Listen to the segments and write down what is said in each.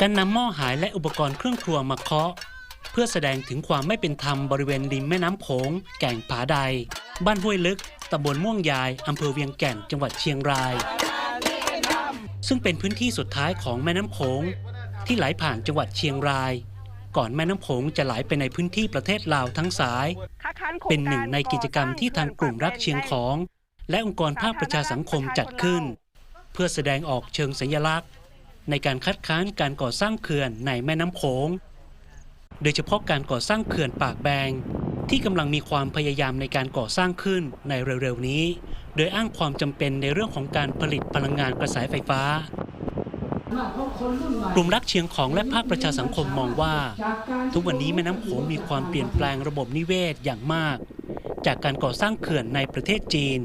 การนำหม้อหายและอุปกรณ์เครื่องครัวมาเคาะ เพื่อแสดงถึงความไม่เป็นธรรมบริเวณริมแม่น้ำโขงแก่งผาใด บ้านห้วยลึกตำบลม่วงยายอำเภอเวียงแก่นจังหวัดเชียงราย ซึ่งเป็นพื้นที่สุดท้ายของแม่น้ำโขงที่ไหลผ่านจังหวัดเชียงราย ก่อนแม่น้ำโขงจะไหลไปในพื้นที่ประเทศลาวทั้งสาย เป็นหนึ่งในกิจกรรมที่ทางกลุ่มรักเชียงของ และองค์กรภาคประชาสังคมจัดขึ้น เพื่อแสดงออกเชิงสัญลักษณ์ ในการคัดค้านการก่อสร้างเขื่อนในแม่น้ำโขง โดยเฉพาะการก่อสร้างเขื่อนปากแบง ที่กำลังมีความพยายามในการก่อสร้างขึ้นในเร็วๆนี้ โดยอ้างความจำเป็นในเรื่องของการผลิตพลังงานกระแสไฟฟ้ากลุ่มรักเชียงของและภาคประชาสังคมมองว่า ทุกวันนี้แม่น้ำโขงมีความเปลี่ยนแปลงระบบนิเวศอย่างมาก จากการก่อสร้างเขื่อนในประเทศจีน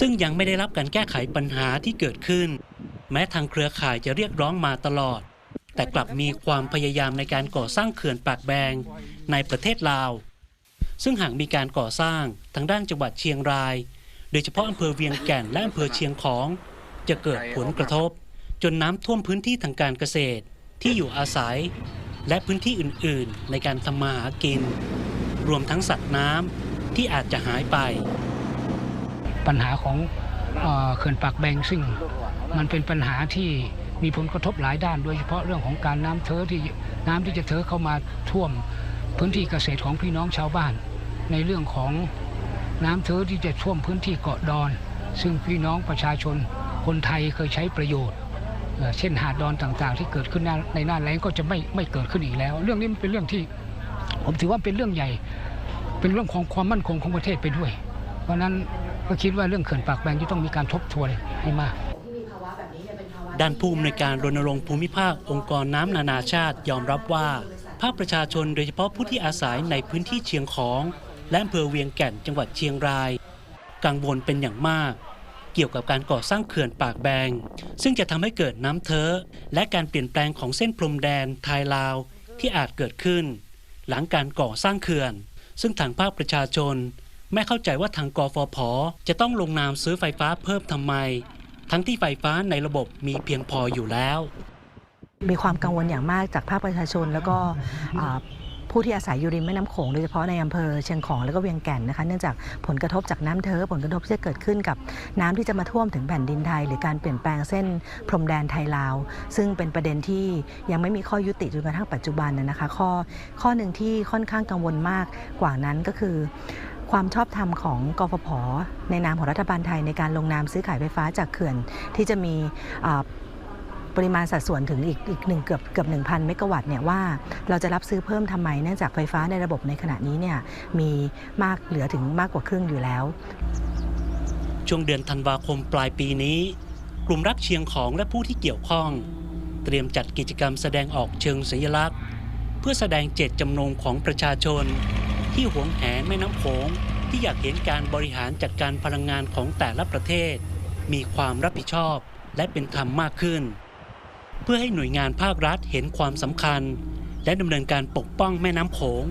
ซึ่งยังไม่ได้รับการแก้ไขปัญหาที่เกิดขึ้น แม้ทางเครือข่ายจะเรียกร้องมาตลอด แต่กลับมีความพยายามในการก่อสร้างเขื่อนปากแบงในประเทศลาว ซึ่งหากมีการก่อสร้างทางด้านจังหวัดเชียงราย โดยเฉพาะอำเภอเวียงแก่นและอำเภอเชียงของ จะเกิดผลกระทบ จนน้ำท่วมพื้นที่ทางการเกษตรที่อยู่อาศัย และพื้นที่อื่นๆ ในการทำมาหากิน รวมทั้งสัตว์น้ำที่อาจจะหายไป ปัญหาของ เขื่อนปากแบงซึ่งมันเป็นปัญหาที่มีผลกระทบหลายด้าน โดยเฉพาะเรื่องของการน้ำเทอที่น้ำที่จะเทอเข้ามาท่วมพื้นที่เกษตรของพี่น้องชาวบ้าน ในเรื่องของน้ำเทอที่จะท่วมพื้นที่เกาะดอน ซึ่งพี่น้องประชาชนคนไทยเคยใช้ประโยชน์เเช่นหาดดอนต่างๆ ที่เกิดขึ้นในหน้าแล้งก็จะไม่ไม่เกิดขึ้นอีกแล้ว เรื่องนี้มันเป็นเรื่องที่ผมถือว่าเป็นเรื่องใหญ่ เป็นเรื่องของความมั่นคงของประเทศไปด้วย เพราะนั้นก็คิดว่าเรื่องเขื่อนปากแบงจะต้องมีการทบทวนให้มากด้านผู้อำนวยการรณรงค์ภูมิภาคองค์กรน้ำนานาชาติยอมรับว่า ภาคประชาชนโดยเฉพาะผู้ที่อาศัยในพื้นที่เชียงของ และอำเภอเวียงแก่นจังหวัดเชียงราย กังวลเป็นอย่างมาก เกี่ยวกับการก่อสร้างเขื่อนปากแบง ซึ่งจะทำให้เกิดน้ำเทอะและการเปลี่ยนแปลงของเส้นพรมแดนไทยลาวที่อาจเกิดขึ้น หลังการก่อสร้างเขื่อน ซึ่งทางภาคประชาชน ไม่เข้าใจว่าทางกฟผจะต้องลงนามซื้อไฟฟ้าเพิ่มทำไม ทั้งที่ไฟฟ้าในระบบมีเพียงพออยู่แล้ว มีความกังวลอย่างมากจากภาคประชาชนแล้วก็ผู้ที่อาศัยอยู่ริมแม่น้ำโขงโดยเฉพาะในอำเภอเชียงของแล้วก็เวียงแก่นนะคะเนื่องจากผลกระทบจากน้ำเทอผลกระทบที่จะเกิดขึ้นกับน้ำที่จะมาท่วมถึงแผ่นดินไทย หรือการเปลี่ยนแปลงเส้นพรมแดนไทยลาว ซึ่งเป็นประเด็นที่ยังไม่มีข้อยุติจนกระทั่งปัจจุบันนะนะคะ ข้อข้อหนึ่งที่ค่อนข้างกังวลมากกว่านั้นก็คือ ความชอบธรรมของกฟผ ในนามของรัฐบาลไทยในการลงนามซื้อขายไฟฟ้าจากเขื่อนที่จะมีปริมาณสัดส่วนถึงอีกอีกหนึ่งเกือบเกือบหนึ่งพันเมกะวัตต์เนี่ยว่าเราจะรับซื้อเพิ่มทำไมเนื่องจากไฟฟ้าในระบบในขณะนี้เนี่ยมีมากเหลือถึงมากกว่าครึ่งอยู่แล้ว ช่วงเดือนธันวาคมปลายปีนี้ กลุ่มรักเชียงของและผู้ที่เกี่ยวข้อง เตรียมจัดกิจกรรมแสดงออกเชิงสัญลักษณ์ เพื่อแสดงเจตจำนงของประชาชน ที่หวงแหนแม่น้ำโขงที่อยากเห็นการบริหารจัดการพลังงานของแต่ละประเทศ มีความรับผิดชอบและเป็นธรรมมากขึ้น เพื่อให้หน่วยงานภาครัฐเห็นความสำคัญ และดำเนินการปกป้องแม่น้ำโขง